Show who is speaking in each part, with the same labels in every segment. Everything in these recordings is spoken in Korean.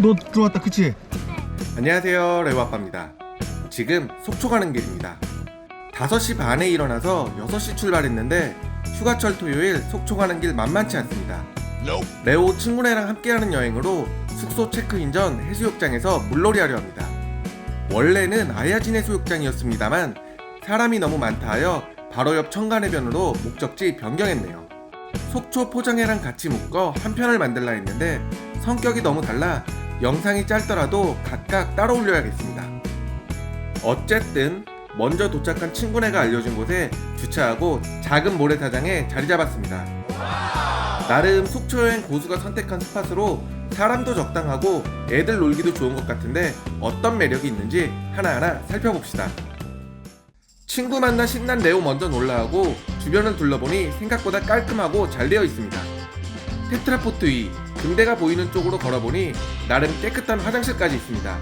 Speaker 1: 너 들어왔다 그치?
Speaker 2: 안녕하세요 레오아빠입니다. 지금 속초 가는 길입니다. 5시 반에 일어나서 6시 출발했는데 휴가철 토요일 속초 가는 길 만만치 않습니다. 레오 친구네랑 함께하는 여행으로 숙소 체크인 전 해수욕장에서 물놀이 하려 합니다. 원래는 아야진 해수욕장이었습니다만 사람이 너무 많다 하여 바로 옆 청간해변으로 목적지 변경했네요. 속초 포장해랑 같이 묶어 한 편을 만들라 했는데 성격이 너무 달라 영상이 짧더라도 각각 따로 올려야겠습니다. 어쨌든 먼저 도착한 친구네가 알려준 곳에 주차하고 작은 모래사장에 자리 잡았습니다. 나름 속초 여행 고수가 선택한 스팟으로 사람도 적당하고 애들 놀기도 좋은 것 같은데 어떤 매력이 있는지 하나하나 살펴봅시다. 친구 만나 신난 레오 먼저 놀라하고 주변을 둘러보니 생각보다 깔끔하고 잘 되어 있습니다. 테트라포트 위 등대가 보이는 쪽으로 걸어보니 나름 깨끗한 화장실까지 있습니다.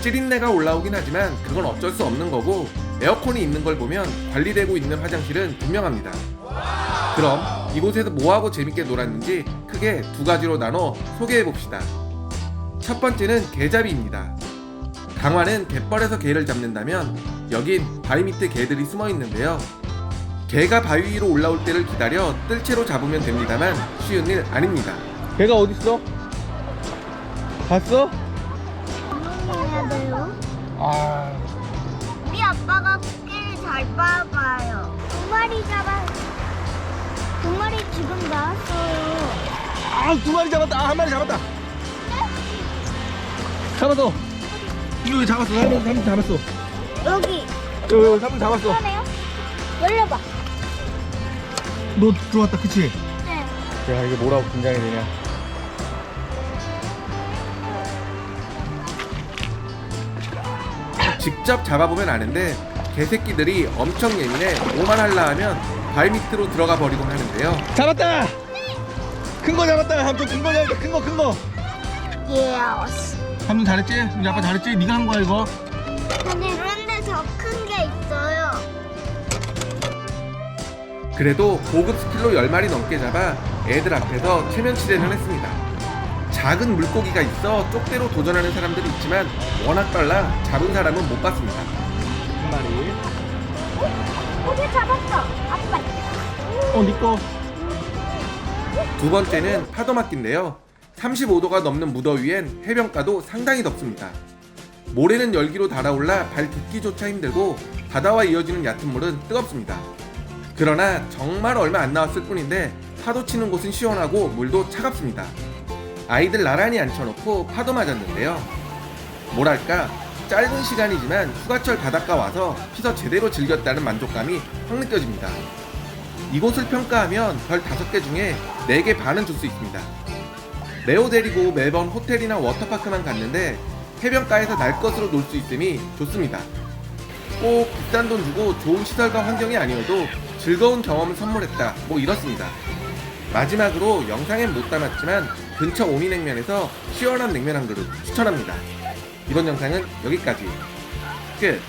Speaker 2: 찌린내가 올라오긴 하지만 그건 어쩔 수 없는 거고 에어컨이 있는 걸 보면 관리되고 있는 화장실은 분명합니다. 그럼 이곳에서 뭐하고 재밌게 놀았는지 크게 두 가지로 나눠 소개해 봅시다. 첫 번째는 개잡이입니다. 강화는 갯벌에서 개를 잡는다면 여긴 바위 밑에 개들이 숨어 있는데요. 개가 바위 위로 올라올 때를 기다려 뜰채로 잡으면 됩니다만 쉬운 일 아닙니다.
Speaker 1: 걔가 어딨어? 봤어?
Speaker 3: 해야 돼요?
Speaker 1: 아
Speaker 3: 우리 아빠가 코끼리 잘 봐봐요. 두 마리 잡아. 두 마리 지금 나왔어요.
Speaker 1: 아, 두 마리 잡았다. 아, 한 마리 잡았다. 잡았어. 이거 잡았어. 한 마리, 잡았어.
Speaker 3: 여기
Speaker 1: 여기, 여기 한마리 잡았어.
Speaker 3: 하네요. 열려봐.
Speaker 1: 너 들어왔다, 그치?
Speaker 3: 네.
Speaker 1: 야, 이게 뭐라고 긴장이 되냐.
Speaker 2: 직접 잡아보면 아는데 개새끼들이 엄청 예민해 오만 할라 하면 발 밑으로 들어가 버리곤 하는데요.
Speaker 1: 잡았다! 큰 거 잡았다. 함정 큰거 잡았다. 큰 거, 큰 거.
Speaker 3: 예스.
Speaker 1: 함정 잘했지? 우리 아빠 잘했지? 네가 한 거야, 이거.
Speaker 3: 근데 그런데 더 큰 게 있어요.
Speaker 2: 그래도 고급 스킬로 10마리 넘게 잡아 애들 앞에서 체면 치레는 했습니다. 작은 물고기가 있어 쪽대로 도전하는 사람들이 있지만 워낙 빨라 잡은 사람은 못 봤습니다.
Speaker 1: 한 마리.
Speaker 3: 고기 잡았어. 아빠.
Speaker 1: 어, 네 거.
Speaker 2: 두 번째는 파도막기인데요. 35도가 넘는 무더위엔 해변가도 상당히 덥습니다. 모래는 열기로 달아올라 발 딛기조차 힘들고 바다와 이어지는 얕은 물은 뜨겁습니다. 그러나 정말 얼마 안 나왔을 뿐인데 파도 치는 곳은 시원하고 물도 차갑습니다. 아이들 나란히 앉혀놓고 파도 맞았는데요. 뭐랄까 짧은 시간이지만 휴가철 바닷가 와서 피서 제대로 즐겼다는 만족감이 확 느껴집니다. 이곳을 평가하면 별 5개 중에 4개 반은 줄 수 있습니다. 레오 데리고 매번 호텔이나 워터파크만 갔는데 해변가에서 날 것으로 놀 수 있음이 좋습니다. 꼭 비싼 돈 주고 좋은 시설과 환경이 아니어도 즐거운 경험을 선물했다. 뭐 이렇습니다. 마지막으로 영상엔 못 담았지만 근처 오미냉면에서 시원한 냉면 한 그릇 추천합니다. 이번 영상은 여기까지. 끝.